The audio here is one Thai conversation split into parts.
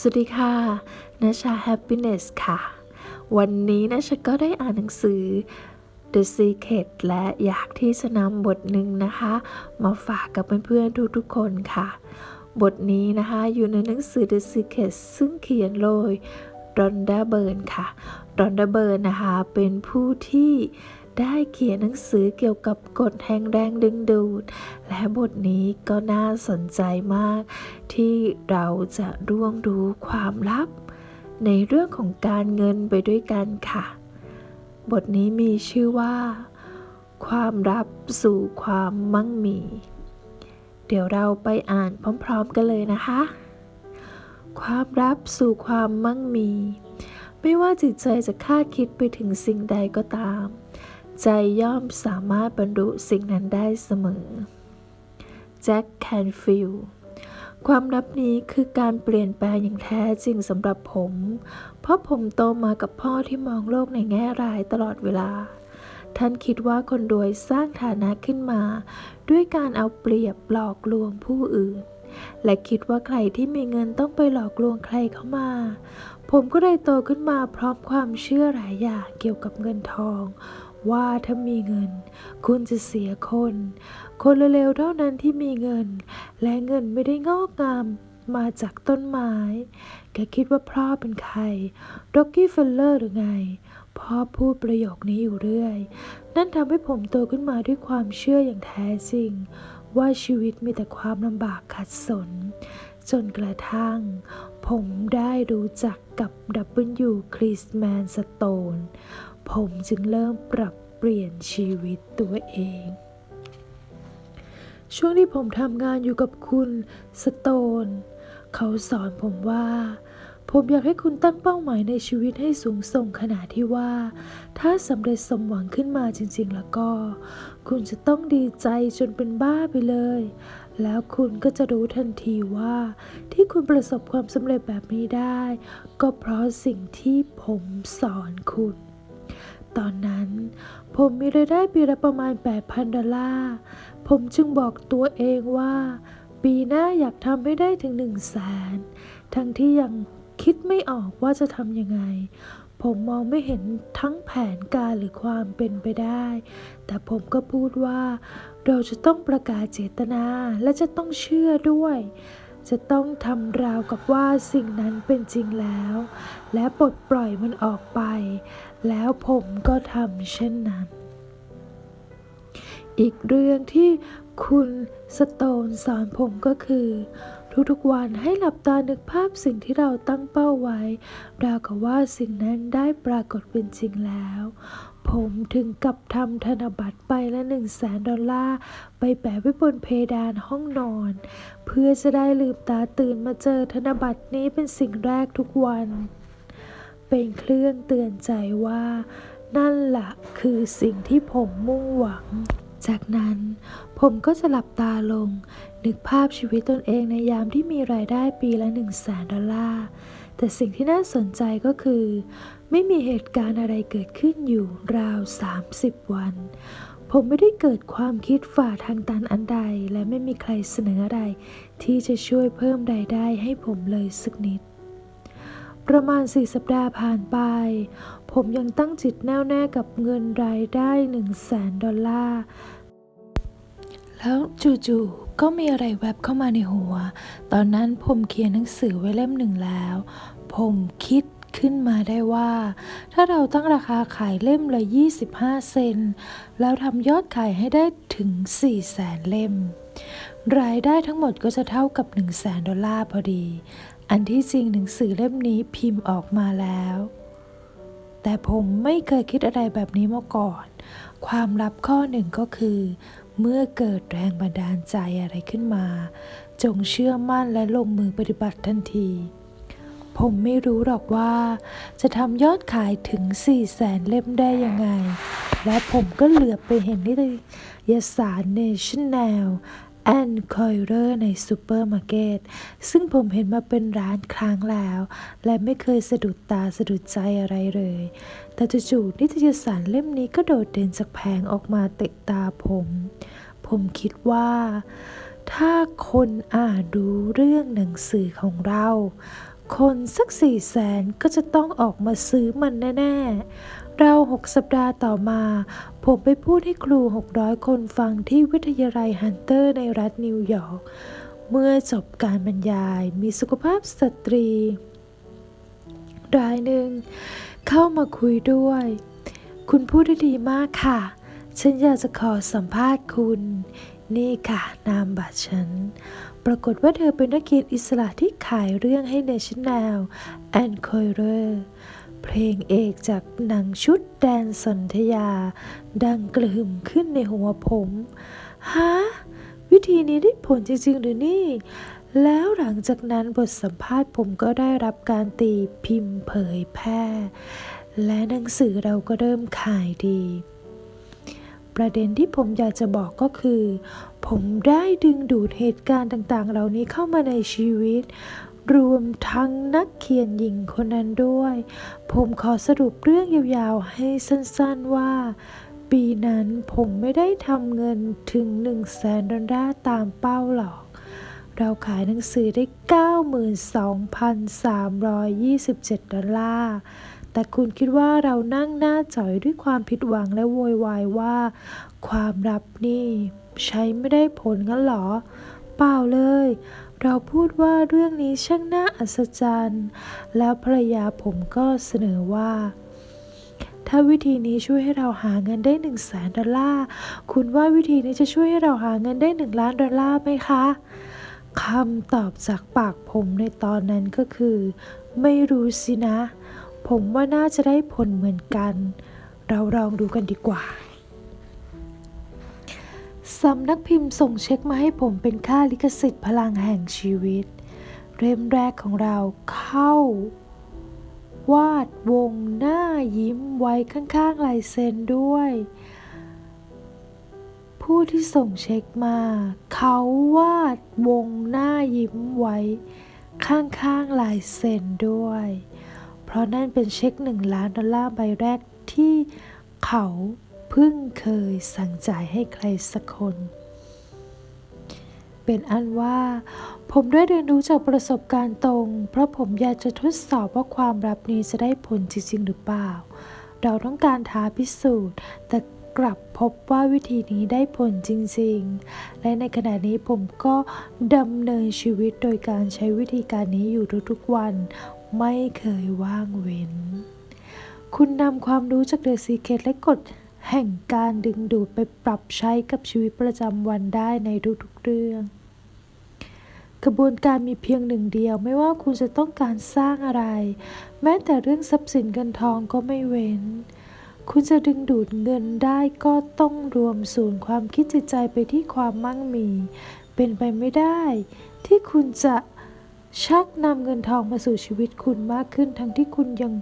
สวัสดีค่ะนาชา Happiness ค่ะ วันนี้นาชาก็ได้อ่านหนังสือ The Secret และอยากที่จะนำบทหนึ่งนะคะ มาฝากกับเพื่อนๆทุกๆคนค่ะ บทนี้นะคะอยู่ในหนังสือ The Secret ซึ่งเขียนโดยรอนดาเบิร์นค่ะรอนดาเบิร์นนะคะเป็นผู้ที่ ได้เขียนหนังสือเกี่ยวกับกฎแห่งแรงดึงดูด และบทนี้ก็น่าสนใจมาก ที่เราจะร่วงรู้ความลับ ในเรื่องของการเงินไปด้วยกันค่ะ บทนี้มีชื่อว่า ความลับสู่ความมั่งมี เดี๋ยวเราไปอ่านพร้อม ๆ กันเลยนะคะ ความลับสู่ความมั่งมี ไม่ว่าจิตใจจะคาดคิดไปถึงสิ่งใดก็ตาม ใจย่อมสามารถบรรลุสิ่งนั้นได้เสมอ แจ็คแคนฟิลความลับนี้คือการเปลี่ยนแปลงอย่างแท้จริงสำหรับผม เพราะผมโตมากับพ่อที่มองโลกในแง่ร้ายตลอดเวลา ท่านคิดว่าคนรวยสร้างฐานะขึ้นมา ด้วยการเอาเปรียบหลอกลวงผู้อื่น และคิดว่าใครที่มีเงินต้องไปหลอกลวงใครเข้ามา ผมก็เลยโตขึ้นมาพร้อมความเชื่อหลายอย่างเกี่ยวกับเงินทอง ว่าถ้ามีเงิน คุณจะเสียคน คนเร็วๆเท่านั้นที่มีเงิน และเงินไม่ได้งอกงามมาจากต้นไม้ แกคิดว่าพ่อเป็นใครร็อกกี้เฟลเลอร์หรือไง พ่อพูดประโยคนี้อยู่เรื่อย นั่นทำให้ผมโตขึ้นมาด้วยความเชื่ออย่างแท้จริง ว่าชีวิตมีแต่ความลำบากขัดสน จนกระทั่ง ผมได้รู้จักกับ W. c h r i s m a n Stone ผมจึงเริ่มปรับเปลี่ยนชีวิตตัวเอง ช่วงที่ผมทำงานอยู่กับคุณสโตน เขาสอนผมว่า ผมอยากให้คุณตั้งเป้าหมายในชีวิตให้สูงส่งขนาดที่ว่า ถ้าสำเร็จสมหวังขึ้นมาจริง ๆ แล้วก็ คุณจะต้องดีใจจนเป็นบ้าไปเลย แล้วคุณก็จะรู้ทันทีว่า ที่คุณประสบความสำเร็จแบบนี้ได้ ก็เพราะสิ่งที่ผมสอนคุณ ตอนนั้น ผมมีรายได้ปีละประมาณ 8,000 ดอลลาร์ ผมจึงบอกตัวเองว่า ปีหน้าอยากทำให้ได้ถึง 1 0 0 0 0แสนทั้งที่ยังคิดไม่ออกว่าจะทำยังไง ผมมองไม่เห็นทั้งแผนการหรือความเป็นไปได้ แต่ผมก็พูดว่า เราจะต้องประกาศเจตนาและจะต้องเชื่อด้วย จะต้องทำราวกับว่าสิ่งนั้นเป็นจริงแล้ว และปลดปล่อยมันออกไป แล้วผมก็ทำเช่นนั้น อีกเรื่องที่คุณสโตนสอนผมก็คือ ทุกๆวันให้หลับตานึกภาพสิ่งที่เราตั้งเป้าไว้ราวกับว่าสิ่งนั้นได้ปรากฏเป็นจริงแล้ว ผมถึงกับทำธนบัตรไปละหนึ่งแสนดอลลาร์ ไปแปะไว้บนเพดานห้องนอน เพื่อจะได้ลืมตาตื่นมาเจอธนบัตรนี้เป็นสิ่งแรกทุกวัน เป็นเครื่องเตือนใจว่า นั่นละคือสิ่งที่ผมมุ่งหวัง จากนั้นผมก็จะหลับตาลง นึกภาพชีวิตตนเองในยามที่มีรายได้ปีละ1 0 0 0 0แสนดอลลาร์ แต่สิ่งที่น่าสนใจก็คือ ไม่มีเหตุการณ์อะไรเกิดขึ้นอยู่ราว 30 วัน ผมไม่ได้เกิดความคิดฝ่าทางตันอันใด และไม่มีใครเสนออะไร ที่จะช่วยเพิ่มรายได้ให้ผมเลยสักนิด ประมาณ 4 สัปดาห์ผ่านไป ผมยังตั้งจิตแน่วแน่กับเงินรายได้ 1 0 0 0 0แสนดอลลาร์ แล้วจู่ๆก็มีอะไรแวบเข้ามาในหัว ตอนนั้นผมเขียนหนังสือไว้เล่มหนึ่งแล้ว ผมคิดขึ้นมาได้ว่า ถ้าเราตั้งราคาขายเล่มละ 25 เซน แล้วทำยอดขายให้ได้ถึง 4 แสนเล่ม รายได้ทั้งหมดก็จะเท่ากับ1 0 0 0 0แสนดอลลาร์พอดี อันที่จริงหนังสือเล่มนี้พิมพ์ออกมาแล้ว แต่ผมไม่เคยคิดอะไรแบบนี้มาก่อน ความลับข้อหนึ่งก็คือ เมื่อเกิดแรงบันดาลใจอะไรขึ้นมา จงเชื่อมั่นและลงมือปฏิบัติทันที ผมไม่รู้หรอกว่า จะทำยอดขายถึง4แสนเล่มได้ยังไง และผมก็เหลือไปเห็นนิตยสาร National and Courier ในซูเปอร์มาร์เก็ตซึ่งผมเห็นมาเป็นร้านครั้งแล้ว และไม่เคยสะดุดตาสะดุดใจอะไรเลย แต่จู่ๆนิตยสารเล่มนี้ก็โดดเด่นจากแผงออกมาเตะตาผม ผมคิดว่า ถ้าคนอ่านดูเรื่องหนังสือของเรา คนสักสี่แสนก็จะต้องออกมาซื้อมันแน่ ๆ เราหกสัปดาห์ต่อมา ผมไปพูดให้ครู 600 คนฟังที่วิทยาลัยฮันเตอร์ในรัฐนิวยอร์ก เมื่อจบการบรรยายมีสุขภาพสตรี รายหนึ่ง เข้ามาคุยด้วย คุณพูดได้ดีมากค่ะ ฉันอยากจะขอสัมภาษณ์คุณ นี่ค่ะ นามบัตรฉัน ปรากฏว่าเธอเป็นนักเขียนอิสระที่ขายเรื่องให้ National and Courier เพลงเอกจากหนังชุดแดนสนธยา ดังกระหึ่มขึ้นในหัวผมฮะวิธีนี้ได้ผลจริง ๆ หรือนี่ แล้วหลังจากนั้นบทสัมภาษณ์ผมก็ได้รับการตีพิมพ์เผยแพร่ และหนังสือเราก็เริ่มขายดี ประเด็นที่ผมอยากจะบอกก็คือ ผมได้ดึงดูดเหตุการณ์ต่าง ๆ เหล่านี้เข้ามาในชีวิต รวมทั้งนักเขียนหญิงคนนั้นด้วย ผมขอสรุปเรื่องยาวๆให้สั้นๆว่า ปีนั้นผมไม่ได้ทำเงินถึง 1 0 0 0 0แสนดอลลาร์ตามเป้าหรอก เราขายหนังสือได้ 92,327 ดอลลาร์ แต่คุณคิดว่าเรานั่งหน้าจ่อยด้วยความผิดหวังและโวยวายว่า ความลับนี่ ใช้ไม่ได้ผลงั้นหรอ เปล่าเลย เราพูดว่าเรื่องนี้ช่างน่าอัศจรรย์ แล้วภรรยาผมก็เสนอว่า ถ้าวิธีนี้ช่วยให้เราหาเงินได้1นึ่งแสนดอลลาร์ คุณว่าวิธีนี้จะช่วยให้เราหาเงินได้หนึ่งล้านดอลลาร์ไหมคะคำตอบจากปากผมในตอนนั้นก็คือ ไม่รู้สินะ ผมว่าน่าจะได้ผลเหมือนกัน เราลองดูกันดีกว่า สำนักพิมพ์ส่งเช็คมาให้ผมเป็นค่าลิขสิทธิ์พลังแห่งชีวิตเล่มแรกของเราเข้า วาดวงหน้ายิ้มไว้ข้างๆลายเซ็นด้วย ผู้ที่ส่งเช็คมา เขาวาดวงหน้ายิ้มไว้ ข้างๆลายเซ็นด้วย เพราะนั่นเป็นเช็คหนึ่งล้านดอลลาร์ใบแรกที่เขา พิ่งเคยสั่งจ่ายให้ใครสักคน เป็นอันว่า ผมได้เรียนรู้จากประสบการณ์ตรง เพราะผมอยากจะทดสอบว่าความลับนี้จะได้ผลจริงๆหรือเปล่า เราต้องการท้าพิสูจน์ แต่กลับพบว่าวิธีนี้ได้ผลจริงๆ และในขณะนี้ผมก็ดำเนินชีวิตโดยการใช้วิธีการนี้อยู่ทุกๆวัน ไม่เคยว่างเว้น คุณนำความรู้จากเดอะซีเคทและกฎ แห่งการดึงดูดไปปรับใช้กับชีวิตประจำวันได้ในทุกๆเรื่องกระบวนการมีเพียงหนึ่งเดียวไม่ว่าคุณจะต้องการสร้างอะไร แม้แต่เรื่องทรัพย์สินเงินทองก็ไม่เว้น คุณจะดึงดูดเงินได้ก็ต้องรวมศูนย์ความคิดจิตใจไปที่ความมั่งมี เป็นไปไม่ได้ ที่คุณจะชักนำเงินทองมาสู่ชีวิตคุณมากขึ้น ทั้งที่คุณยัง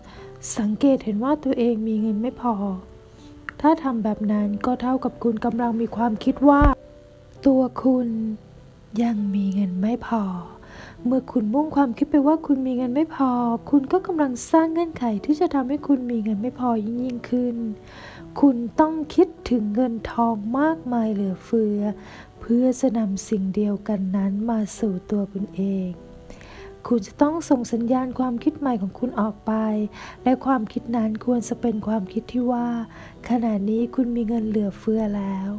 สังเกตเห็นว่าตัวเองมีเงินไม่พอ ถ้าทำแบบนั้นก็เท่ากับคุณกำลังมีความคิดว่า ตัวคุณยังมีเงินไม่พอ เมื่อคุณมุ่งความคิดไปว่าคุณมีเงินไม่พอ คุณก็กำลังสร้างเงื่อนไขที่จะทำให้คุณมีเงินไม่พอยิ่งยิ่งขึ้น คุณต้องคิดถึงเงินทองมากมายเหลือเฟือ เพื่อจะนำสิ่งเดียวกันนั้นมาสู่ตัวคุณเอง คุณจะต้องส่งสัญญาณความคิดใหม่ของคุณออกไป และความคิดนั้นควรจะเป็นความคิดที่ว่า ขณะนี้คุณมีเงินเหลือเฟือแล้ว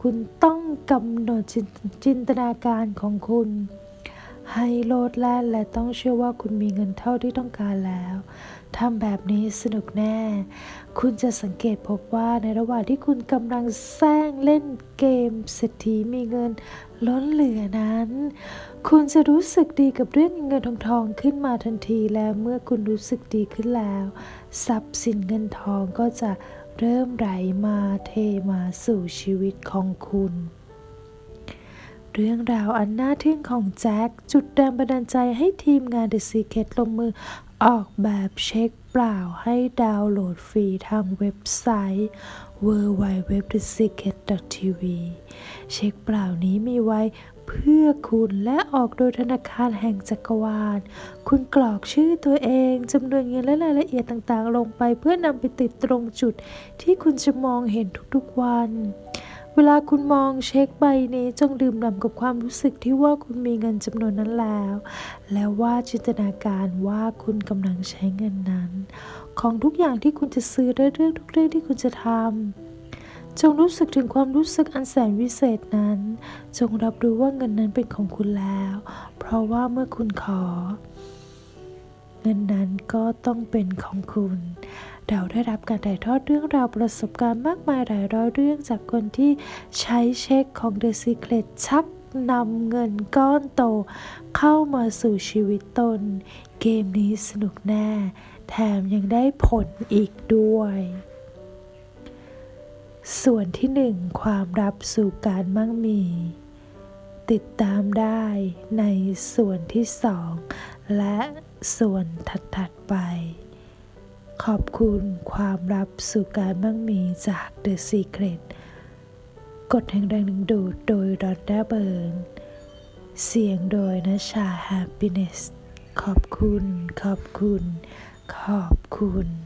คุณต้องกำหนดจินจินตนาการของคุณ ให้โลดแล่นและต้องเชื่อว่าคุณมีเงินเท่าที่ต้องการแล้วทำแบบนี้สนุกแน่ คุณจะสังเกตพบว่าในระหว่างที่คุณกำลังแซงเล่นเกมเศรษฐีมีเงิน ล้นเหลือนั้น คุณจะรู้สึกดีกับเรื่องเงินทองทองขึ้นมาทันทีและเมื่อคุณรู้สึกดีขึ้นแล้ว ทรัพย์สินเงินทองก็จะเริ่มไหลมาเทมาสู่ชีวิตของคุณเรื่องราวอันน่าทึ่งของแจ็คจุดแรงบันดาลใจให้ทีมงาน The Secret ลงมือออกแบบเช็คเปล่าให้ดาวน์โหลดฟรีทางเว็บไซต์ www.thesecret.tv เช็คเปล่านี้มีไว้เพื่อคุณและออกโดยธนาคารแห่งจักรวาล คุณกรอกชื่อตัวเองจำนวนเงินและรายละเอียดต่างๆ ลงไปเพื่อนำไปติดตรงจุดที่คุณจะมองเห็นทุกๆวัน เวลาคุณมองเช็คใบนี้จงดื่มด่ำกับความรู้สึกที่ว่าคุณมีเงินจำนวนนั้นแล้ว แล้วว่าจินตนาการว่าคุณกำลังใช้เงินนั้น ของทุกอย่างที่คุณจะซื้อและเรื่องทุกเรื่องที่คุณจะทำจงรู้สึกถึงความรู้สึกอันแสนวิเศษนั้น จงรับรู้ว่าเงินนั้นเป็นของคุณแล้ว เพราะว่าเมื่อคุณขอ เงินนั้นก็ต้องเป็นของคุณเราได้รับการถ่ายทอดเรื่องราวประสบการณ์มากมายหลายร้อยเรื่องจากคนที่ใช้เช็คของ The Secret ชักนำเงินก้อนโต เข้ามาสู่ชีวิตตน เกมนี้สนุกแน่ แถมยังได้ผลอีกด้วย ส่วนที่หนึ่งความรับสู่การมั่งมี ติดตามได้ในส่วนที่สองและส่วนถัดๆไป ขอบคุณความรับสู่การมั่งมีจาก The Secret กฎแห่งแรงดึงดูดโดยรอนด้าเบิร์น เสียงโดยนชา Happiness ขอบคุณ ขอบคุณ ขอบคุณ